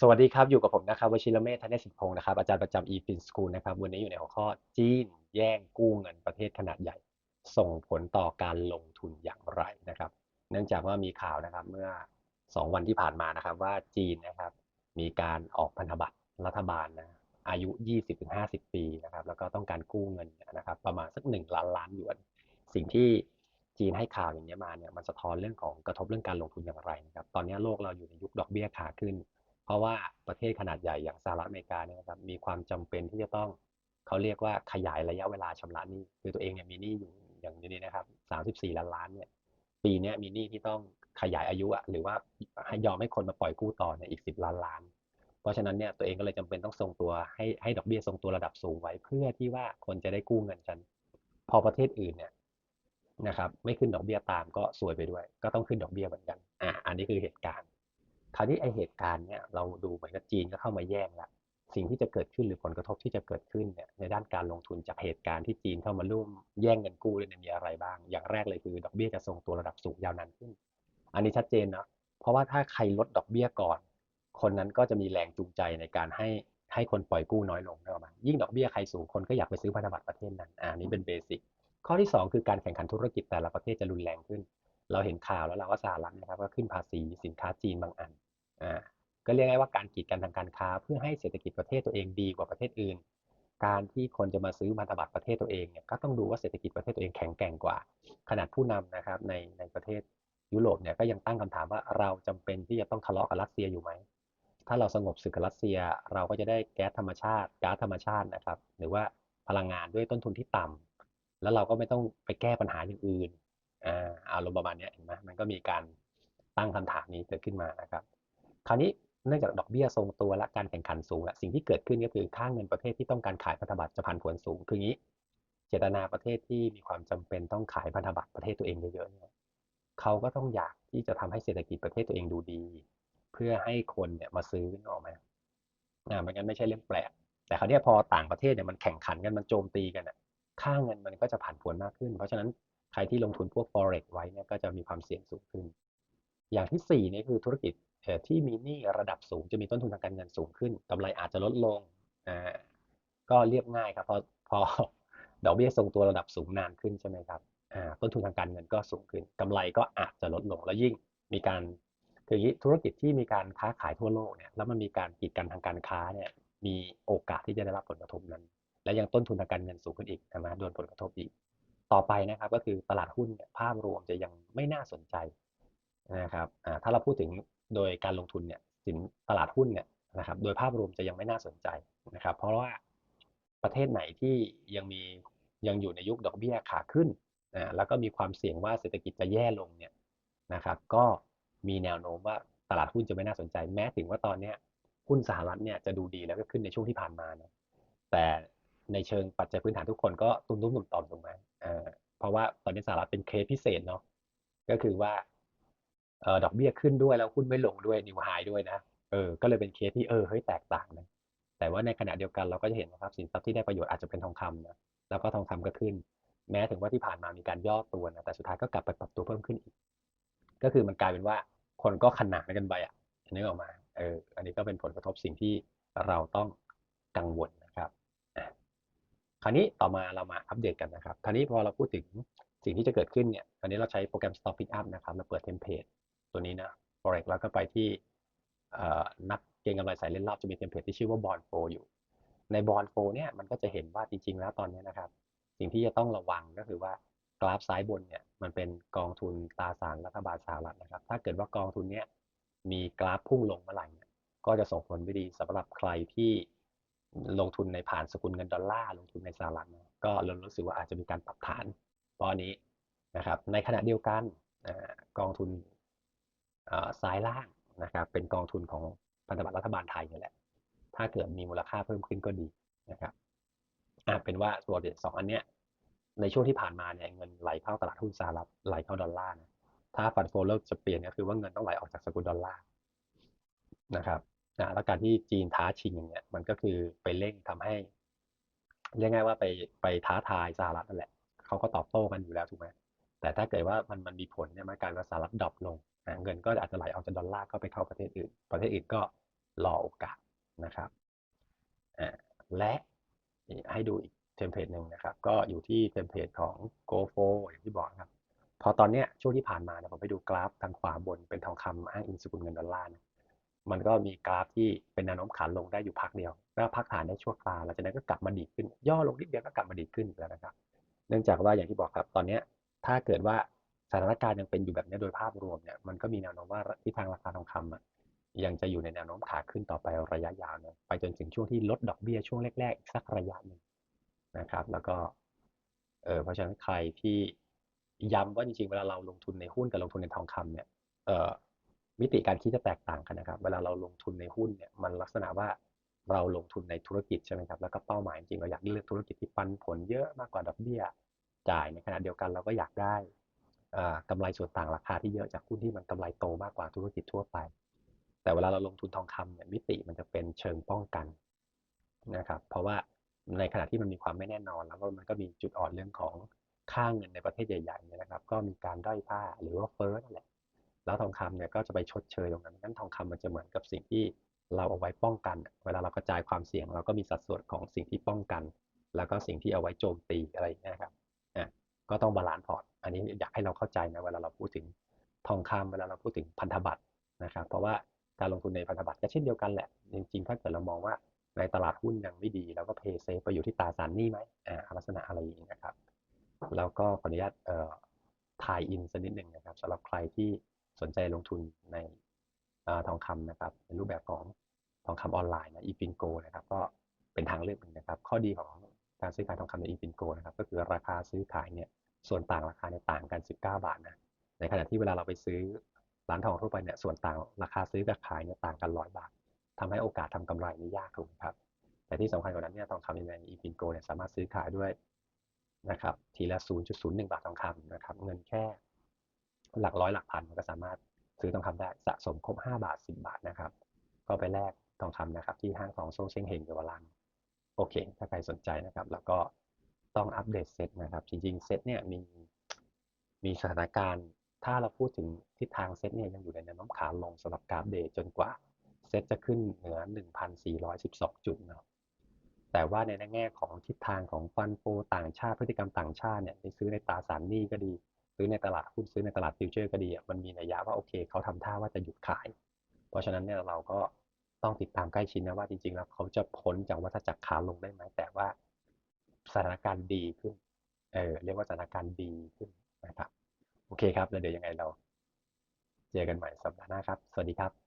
สวัสดีครับ อยู่กับผมนะครับวชิรเมธธเนศสิทธิพงศ์นะครับ อาจารย์ประจำ eFin School นะครับ วันนี้อยู่ในหัวข้อจีนแย่งกู้เงินประเทศขนาดใหญ่ ส่งผลต่อการลงทุนอย่างไรนะครับ เนื่องจากว่ามีข่าวนะครับเมื่อ 2 วันที่ผ่านมานะครับ ว่าจีนนะครับ มีการออกพันธบัตรรัฐบาลนะอายุ 20-50 ปีนะครับแล้วก็ต้องการกู้เงินนะครับ ประมาณสัก 1 ล้านล้านหยวน สิ่งที่จีนให้ข่าวอย่างนี้มาเนี่ยมันสะท้อนเรื่องของกระทบเรื่องการลงทุนอย่างไรนะครับตอนนี้โลกเราอยู่ในยุคดอกเบี้ยขาขึ้น เพราะว่าประเทศขนาดใหญ่อย่างสหรัฐอเมริกาเนี่ยนะครับมีความจำเป็นที่จะต้องเขาเรียกว่าขยายระยะเวลาชำระหนี้คือตัวเองเนี่ยมีหนี้อยู่อย่างนี้นะครับ34ล้านล้านเนี่ยปีนี้มีหนี้ที่ต้องขยายอายุอะหรือว่าให้ยอมให้คนมาปล่อยกู้ต่อเนี่ยอีก10ล้านล้าน เพราะฉะนั้นเนี่ยตัวเองก็เลยจำเป็นต้องทรงตัวให้ให้ดอกเบี้ยทรงตัวระดับสูงไว้เพื่อที่ว่าคนจะได้กู้เงินกัน พอประเทศอื่นเนี่ยนะครับ ไม่ขึ้นดอกเบี้ยตามก็ซวยไปด้วย ก็ต้องขึ้นดอกเบี้ยเหมือนกันอ่าอันนี้คือเหตุการณ์ คราวนี้ไอเหตุการณ์เนี่ยเราดูเหมือนกับจีนก็เข้ามาแย่งละสิ่งที่จะเกิดขึ้นหรือผลกระทบที่จะเกิดขึ้นเนี่ยในด้านการลงทุนจากเหตุการณ์ที่จีนเข้ามาร่วมแย่งเงินกู้เนี่ยมีอะไรบ้าง อย่างแรกเลยคือดอกเบี้ยจะทรงตัวระดับสูงยาวนานขึ้น อันนี้ชัดเจนนะเพราะว่าถ้าใครลดดอกเบี้ยก่อน คนนั้นก็จะมีแรงจูงใจในการให้ให้คนปล่อยกู้น้อยลงนะครัยิ่งดอกเบี้ยใครสูงคนก็อยากไปซื้อพันธบัตรประเทศนั้นอ่านี้เป็นเบสิกข้อที่ 2 คือการแข่งขันธุรกิจแต่ละประเทศจะรุนแรงขึ้น เราเห็นข่าวแล้วเราว่าสหรัฐนะครับก็ขึ้นภาษีสินค้าจีนบางอัน ก็เรียกได้ว่าการกีดกันทางการค้า เพื่อให้เศรษฐกิจประเทศตัวเองดีกว่าประเทศอื่น การที่คนจะมาซื้อพันธบัตรประเทศตัวเองเนี่ยก็ต้องดูว่าเศรษฐกิจประเทศตัวเองแข็งแกร่งกว่า ขนาดผู้นำนะครับในในประเทศยุโรปเนี่ยก็ยังตั้งคำถามว่าเราจำเป็นที่จะต้องทะเลาะกับรัสเซียอยู่ไหมถ้าเราสงบศึกกับรัสเซียเราก็จะได้แก๊สธรรมชาติก๊าซธรรมชาตินะครับ หรือว่าพลังงานด้วยต้นทุนที่ต่ำแล้วเราก็ไม่ต้องไปแก้ปัญหาอย่างอื่นอ่าอารมณ์ประมาณนี้เห็นไหมมันก็มีการตั้งคำถามนี้เกิดขึ้นมานะครับ คราวนี้ เนื่องจากดอกเบี้ยทรงตัวและการแข่งขันสูงและสิ่งที่เกิดขึ้นก็คือค่าเงินประเทศที่ต้องการขายพันธบัตรจะผันผวนสูงคืองี้เจตนาประเทศที่มีความจำเป็นต้องขายพันธบัตรประเทศตัวเองเยอะๆเนี่ยเขาก็ต้องอยากที่จะทำให้เศรษฐกิจประเทศตัวเองดูดี เพื่อให้คนเนี่ยมาซื้อนึกออกไหมอ่ามันงั้นไม่ใช่เรื่องแปลก แต่คราวนี้พอต่างประเทศเนี่ยมันแข่งขันกันมันโจมตีกันอะค่าเงินมันก็จะผันผวนมากขึ้น เพราะฉะนั้นใครที่ลงทุนพวก forex ไว้เนี่ยก็จะมีความเสี่ยงสูงขึ้น อย่างที่4นี่คือธุรกิจ ที่มีหนี้ระดับสูงจะมีต้นทุนทางการเงินสูงขึ้นกำไรอาจจะลดลงอ่าก็เรียบง่ายครับพอพอดอกเบี้ยทรงตัวระดับสูงนานขึ้นใช่ไหมครับอ่าต้นทุนทางการเงินก็สูงขึ้นกำไรก็อาจจะลดลงแล้วยิ่งมีการคือธุรกิจที่มีการค้าขายทั่วโลกเนี่ยแล้วมันมีการกีดกันทางการค้าเนี่ยมีโอกาสที่จะได้รับผลกระทบนั้น และยังต้นทุนทางการเงินสูงขึ้นอีกนะโดนผลกระทบอีก ต่อไปนะครับก็คือตลาดหุ้นเนี่ยภาพรวมจะยังไม่น่าสนใจนะครับถ้าเราพูดถึง โดยการลงทุนเนี่ยสินตลาดหุ้นเนี่ยนะครับ โดยภาพรวมจะยังไม่น่าสนใจนะครับ เพราะว่าประเทศไหนที่ยังมียังอยู่ในยุคดอกเบี้ยขาขึ้นนะแล้วก็มีความเสี่ยงว่าเศรษฐกิจจะแย่ลงเนี่ยนะครับ ก็มีแนวโน้มว่าตลาดหุ้นจะไม่น่าสนใจ แม้ถึงว่าตอนนี้หุ้นสหรัฐเนี่ยจะดูดีแล้วก็ขึ้นในช่วงที่ผ่านมานะแต่ในเชิงปัจจัยพื้นฐานทุกคนก็ตุ้มตุ้มตุ่มตอมถูกไหมเพราะว่าตอนนี้สหรัฐเป็นเคสพิเศษเนาะก็คือว่า ดอกเบี้ยขึ้นด้วยแล้วหุ้นไม่ลงด้วยนิวไฮด้วยนะเออก็เลยเป็นเคสที่เออเฮ้ยแตกต่างนะแต่ว่าในขณะเดียวกันเราก็จะเห็นนะครับสินทรัพย์ที่ได้ประโยชน์อาจจะเป็นทองคำนะแล้วก็ทองคำก็ขึ้น แม้ถึงว่าที่ผ่านมามีการย่อตัวนะแต่สุดท้ายก็กลับไปปรับตัวเพิ่มขึ้นอีก ก็คือมันกลายเป็นว่าคนก็ขนาดกันไปอะนึกออกมาเอออันนี้ก็เป็นผลกระทบสิ่งที่เราต้องกังวลนะครับคราวนี้ต่อมาเรามาอัปเดตกันนะครับ คราวนี้พอเราพูดถึงสิ่งที่จะเกิดขึ้นเนี่ยคราวนี้เราใช้โปรแกรม Stop Pickup นะครับเราเปิดเทมเพลต ตัวนี้นะ Forex แล้วก็ไปที่นักเก็งกำไรสายเล่นรอบจะมีเทมเพลตที่ชื่อว่า Bond f o อยู่ใน Bond f o เนี่ยมันก็จะเห็นว่าจริง ๆ แล้วตอนนี้นะครับ สิ่งที่จะต้องระวังก็คือว่ากราฟซ้ายบนเนี่ยมันเป็นกองทุนตราสารรัฐบาลสหรัฐนะครับ ถ้าเกิดว่ากองทุนเนี้ยมีกราฟพุ่งลงเมื่อไหร่เนี่ยก็จะส่งผลไม่ดีสำหรับใครที่ลงทุนในผ่านสกุลเงินดอลลาร์ลงทุนในสหรัฐก็เรารู้สึกว่าอาจจะมีการปรับฐานตอนนี้นะครับในขณะเดียวกันกองทุน ซ้ายล่างนะครับเป็นกองทุนของพันธบัตรรัฐบาลไทยนี่แหละ ถ้าเกิดมีมูลค่าเพิ่มขึ้นก็ดีนะครับอ่าเป็นว่าตัวเด็ดสองอันเนี้ยในช่วงที่ผ่านมาเนี่ยเงินไหลเข้าตลาดหุ้นสหรัฐไหลเข้าดอลลาร์นะถ้าฟันโฟเลิกจะเปลี่ยนก็คือว่าเงินต้องไหลออกจากสกุลดอลลาร์นะครับนะแล้วการที่จีนท้าชิงอย่างเงี้ยมันก็คือไปเร่งทำให้เรียกง่ายว่าไปไปท้าทายสหรัฐนั่นแหละเขาก็ตอบโต้กันอยู่แล้วถูกไหมแต่ถ้าเกิดว่ามันมันมีผลเนี่ยมันการว่าสหรัฐดรอปลง เงินก็อาจจะไหลออกจากดอลลาร์เข้าไปเข้าประเทศอื่น ประเทศอื่นก็รอโอกาสนะครับและให้ดูอีกเทมเพลตหนึ่งนะครับ ก็อยู่ที่เทมเพลตของ GoFo อย่างที่บอกครับ พอตอนเนี้ยช่วงที่ผ่านมาเนี่ยผมไปดูกราฟทางขวาบนเป็นทองคำอ้างอิงสกุลเงินดอลลาร์มันก็มีกราฟที่เป็นแนวโน้มขาลงได้อยู่พักเดียว แล้วพักฐานได้ชั่วคราวหลังจากนั้นก็กลับมาดีขึ้น ย่อลงนิดเดียวก็กลับมาดีขึ้นแล้วนะครับ เนื่องจากว่าอย่างที่บอกครับ ตอนเนี้ยถ้าเกิดว่า สถานการณ์ยังเป็นอยู่แบบนี้โดยภาพรวมเนี่ยมันก็มีแนวโน้มว่าทิศทางราคาทองคำอะยังจะอยู่ในแนวโน้มขาขึ้นต่อไประยะยาวนี่ยไปจนถึงช่วงที่ลดดอกเบี้ยช่วงแรกๆอีกสักระยะหนึ่งนะครับ แล้วก็เออเพราะฉะนั้นใครที่ย้ำว่าจริงๆเวลาเราลงทุนในหุ้นกับลงทุนในทองคำเนี่ยเออมิติการคิดจะแตกต่างกันนะครับ เวลาเราลงทุนในหุ้นเนี่ยมันลักษณะว่าเราลงทุนในธุรกิจใช่ไหมครับแล้วก็เป้าหมายจริงเราอยากเลือกธุรกิจที่ปันผลเยอะมากกว่าดอกเบี้ยจ่ายในขณะเดียวกันเราก็อยากได้ กำไรส่วนต่างราคาที่เยอะจากหุ้นที่มันกำไรโตมากกว่าธุรกิจทั่วไป แต่เวลาเราลงทุนทองคำเนี่ยมิติมันจะเป็นเชิงป้องกันนะครับ เพราะว่าในขณะที่มันมีความไม่แน่นอน แล้วก็มันก็มีจุดอ่อนเรื่องของค่าเงินในประเทศใหญ่ๆเนี่ยนะครับ ก็มีการด้อยค่าหรือว่าเฟ้อนั่นแหละแล้วทองคำเนี่ยก็จะไปชดเชยตรงนั้นงั้นทองคำมันจะเหมือนกับสิ่งที่เราเอาไว้ป้องกัน เวลาเรากระจายความเสี่ยง เราก็มีสัดส่วนของสิ่งที่ป้องกัน แล้วก็สิ่งที่เอาไว้โจมตีอะไรอย่างเงี้ยครับ ก็ต้องบาลานซ์พอร์ต อันนี้อยากให้เราเข้าใจนะเวลาเราพูดถึงทองคำเวลาเราพูดถึงพันธบัตรนะครับ เพราะว่าการลงทุนในพันธบัตรก็เช่นเดียวกันแหละ จริงๆ ถ้าเกิดเรามองว่าในตลาดหุ้นยังไม่ดีเราก็เพย์เซฟไปอยู่ที่ตราสารหนี้ไหมอ่าลักษณะอะไรอย่างนี้นะครับ แล้วก็ขออนุญาตเอ่อทายอินสักนิดหนึ่งนะครับสำหรับใครที่สนใจลงทุนในทองคำนะครับในรูปแบบของทองคำออนไลน์นะอีฟินโกนะครับ ก็เป็นทางเลือกหนึ่งนะครับ ข้อดีของ การซื้อขายทองคำในอีฟินโกนะครับก็คือราคาซื้อขายเนี่ยส่วนต่างราคาเนี่ยต่างกัน 19 บาทนะในขณะที่เวลาเราไปซื้อร้านทองทั่วไปเนี่ยส่วนต่างราคาซื้อกับขายเนี่ยต่างกัน 100 บาททำให้โอกาสทำกำไรนี่ยากถูกไหมครับแต่ที่สำคัญกว่านั้นเนี่ยทองคำในอีฟินโกเนี่ยสามารถซื้อขายด้วยนะครับทีละ 0.01 บาททองคำนะครับเงินแค่หลักร้อยหลักพันมันก็สามารถซื้อทองคำได้สะสมครบ 5 บาท 10 บาทนะครับ ก็ไปแลกทองคำนะครับที่ห้างทองโซเชงเฮงเยาวราช โอเค ถ้าใครสนใจนะครับ แล้วก็ต้องอัปเดตเซตนะครับ จริงๆ เซตเนี่ยมีมีสถานการณ์ ถ้าเราพูดถึงทิศทางเซตเนี่ยยังอยู่ในแนวโน้มขาลงสำหรับกราฟเดย์จนกว่าเซตจะขึ้นเหนือ 1,412 จุดนะแต่ว่าในแง่ของทิศทางของฟันโฟต่างชาติพฤติกรรมต่างชาติเนี่ยไปซื้อในตราสารหนี้ก็ดี ซื้อในตลาดหุ้นซื้อในตลาดฟิวเจอร์ก็ดีมันมีนัยยะว่าโอเคเขาทำท่าว่าจะหยุดขาย เพราะฉะนั้นเนี่ยเราก็ ต้องติดตามใกล้ชิดนะว่าจริงๆ แล้วเขาจะพ้นจากวัฏจักรขาลงได้ไหมแต่ว่าสถานการณ์ดีขึ้น เออเรียกว่าสถานการณ์ดีขึ้นนะครับ โอเคครับ แล้วเดี๋ยวยังไงเรา เจอกันใหม่สัปดาห์หน้าครับ สวัสดีครับ